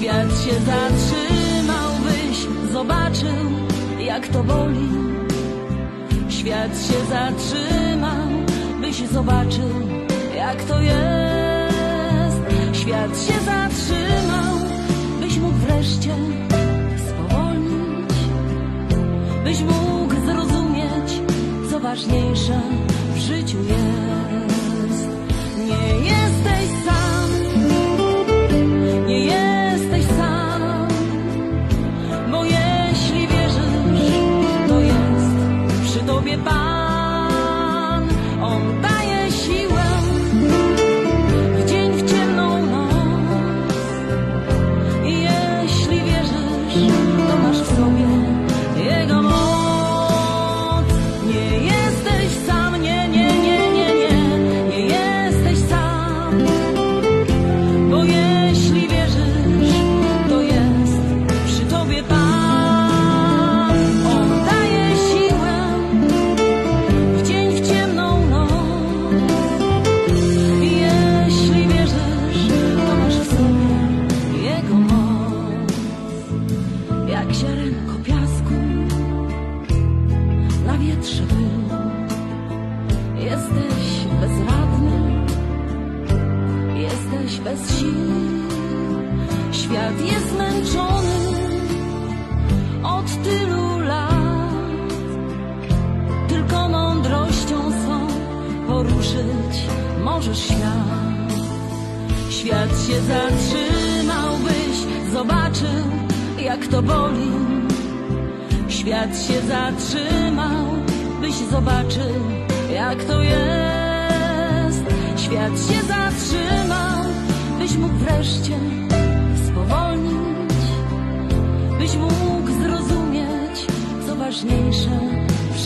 Świat się zatrzymał, byś zobaczył, jak to boli. Świat się zatrzymał, byś zobaczył, jak to jest. Świat się zatrzymał, byś mógł wreszcie spowolnić, byś mógł zrozumieć, co ważniejsze w życiu jest. Nie jesteś bez sił. Świat jest zmęczony od tylu lat. Tylko mądrością swą poruszyć możesz świat. Świat się zatrzymał, byś zobaczył, jak to boli. Świat się zatrzymał, byś zobaczył, jak to jest. Świat się zatrzymał, co ważniejsze w